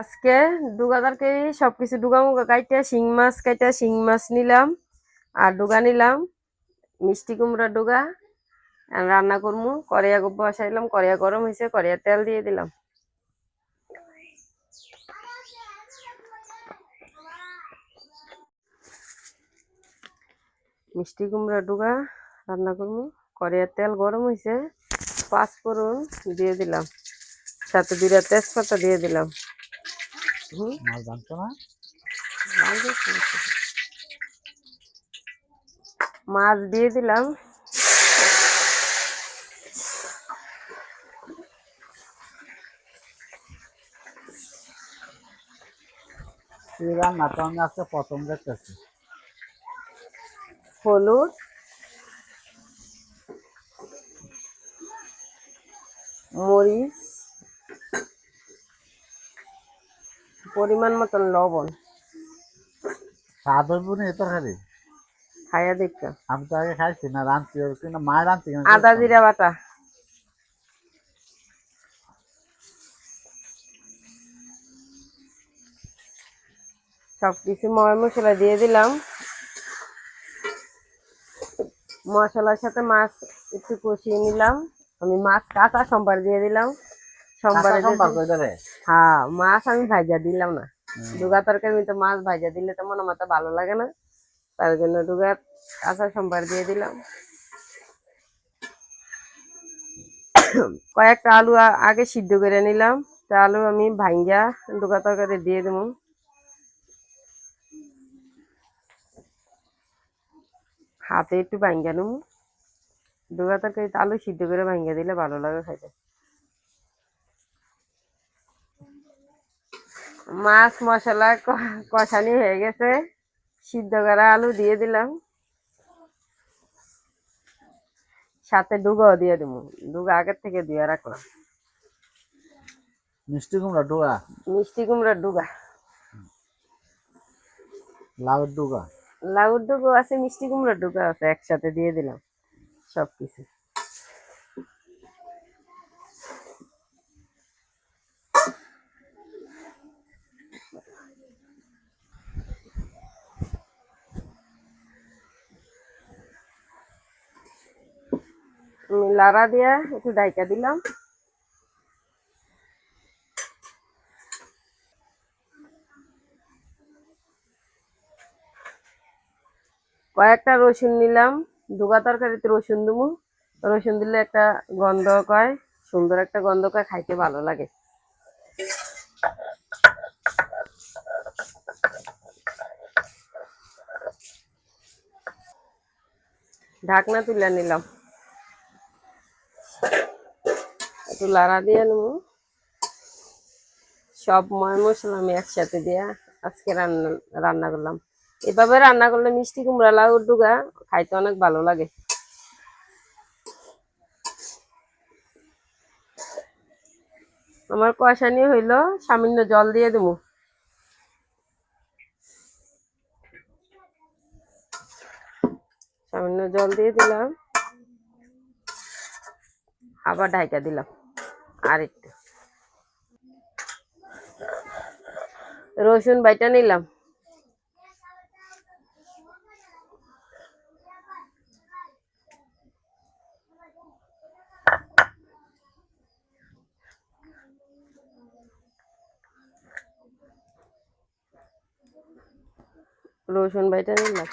আজকে ডুগা তরকারি সবকিছু ডুগা মুগা কাইটা, শিং মাছ কাইটা, শিং মাছ নিলাম আর ডুগা নিলাম, মিষ্টি কুমড়া ডুগা রান্না করব করিয়া বসাইলাম করিয়া গরম হয়েছে করিয়া তেল দিয়ে দিলাম। মিষ্টি কুমড়া ডুগা রান্না করব করিয়া তেল গরম হয়েছে পাঁচ ফোড়ন দিয়ে দিলাম। সাথে দুইটা তেজপাতা দিয়ে দিলাম। মাছ না। মাছ দিয়ে দিলাম এই রান্নাটা আমি আজকে প্রথম দেখতেছি হলুদ মরিচ পরিমাণ মতন লবণ। স্বাদ হইব এ তরকারি? খাইয়া দেখতাম আমি তো আগে খাইছি না রাঁধছি ওর কিনা রাঁধছি আদা জিরা বাটা। সব কিছু ময় মশলা দিয়ে দিলাম। মশলার সাথে মাছ একটু কষিয়ে নিলাম। আমি মাছ কাঁচা সম্বার দিয়ে দিলাম। সম্বারে হ্যাঁ মাছ আমি ভাজা দিলাম না। ডুগা তরকারি তো মাছ ভাজা দিলে তো মনে মতো ভালো লাগে না। তার জন্য ডুগা কাঁচা সম্বার দিয়ে দিলাম। কয়েকটা আলু আগে সিদ্ধ করে নিলাম। তা আলু আমি ভাঙ্গা ডুগা তরকারি দিয়ে দেবো। হাতে একটু ভাঙ্গা নেব। ডুগা তরকারি আলু সিদ্ধ করে ভাঙ্গা দিলে ভালো লাগে খাইতে। মাছ মশলা কষানি হয়ে গেছে। সিদ্ধ করা আলু দিয়ে দিলাম। সাথে ডুগাও দিয়ে দেবো। ডুগা আগের থেকে দিয়ে রাখলাম। মিষ্টি কুমড়া ডুগা? মিষ্টি কুমড়ার ডুগা। লাউর ডুগা? লাউর ডুগো আছে মিষ্টি কুমড়ার ডুগা আছে একসাথে দিয়ে দিলাম। সব আমি লাড়া দিয়া একটু ডাইকা দিলাম। কয়েকটা রসুন নিলাম, দুগা তরকারিতে রসুন দেবো রসুন দিলে একটা গন্ধ কয়, সুন্দর একটা গন্ধ কয়, খাইতে ভালো লাগে। ঢাকনা তুলে নিলাম। একটু লাড়া দিয়ে নেব। সব ময় মশলা আমি একসাথে দিয়ে আজকে রান্না রান্না করলাম। এভাবে রান্না করলে মিষ্টি কুমড়া লাউ ডুগা খাইতে অনেক ভালো লাগে। আমার কষানি হইল, সামান্য জল দিয়ে দেবো। সামান্য জল দিয়ে দিলাম। আবার ঢাইকা দিলাম। আর একটু রসুন বাইটা নিলাম। রসুন বাইটা নিলাম।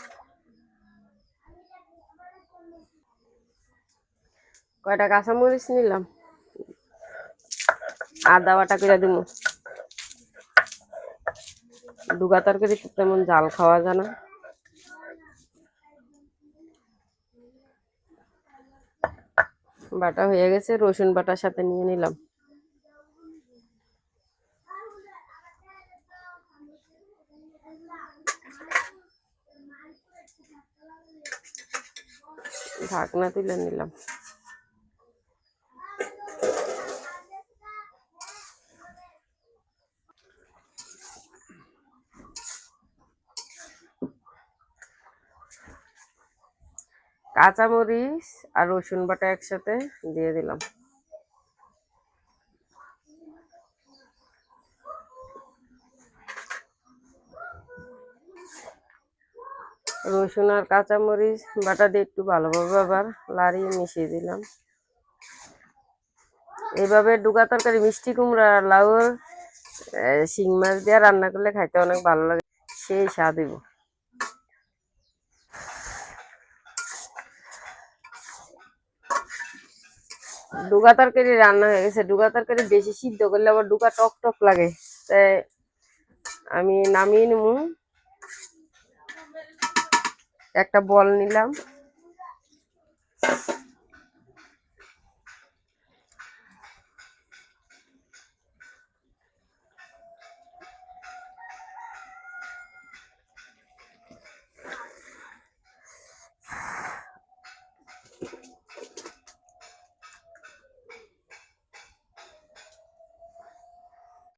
কয়টা কাঁচামরিচ নিলাম? আদা বাটা করে দিব ডুগা তরকারি তেমন জাল খাওয়া যায় না। বাটা হয়ে গেছে, রসুন বাটার সাথে নিয়ে নিলাম। ঢাকনা তুলে নিলাম। কাঁচামরিচ আর রসুন বাটা একসাথে দিয়ে দিলাম। রসুন আর কাঁচামরিচ বাটা দিয়ে একটু ভালোভাবে আবার লাড়িয়ে মিশিয়ে দিলাম। এইভাবে ডুগা তরকারি, মিষ্টি কুমড়া আর লাউর শিং মাছ দিয়ে রান্না করলে খাইতে অনেক ভালো লাগে। সেই স্বাদ দিব ডুগা তরকারি রান্না হয়ে গেছে। ডুগা তরকারি বেশি সিদ্ধ করলে আবার ডুগা টক টক লাগে। তাই আমি নামিয়ে নেব একটা বল নিলাম।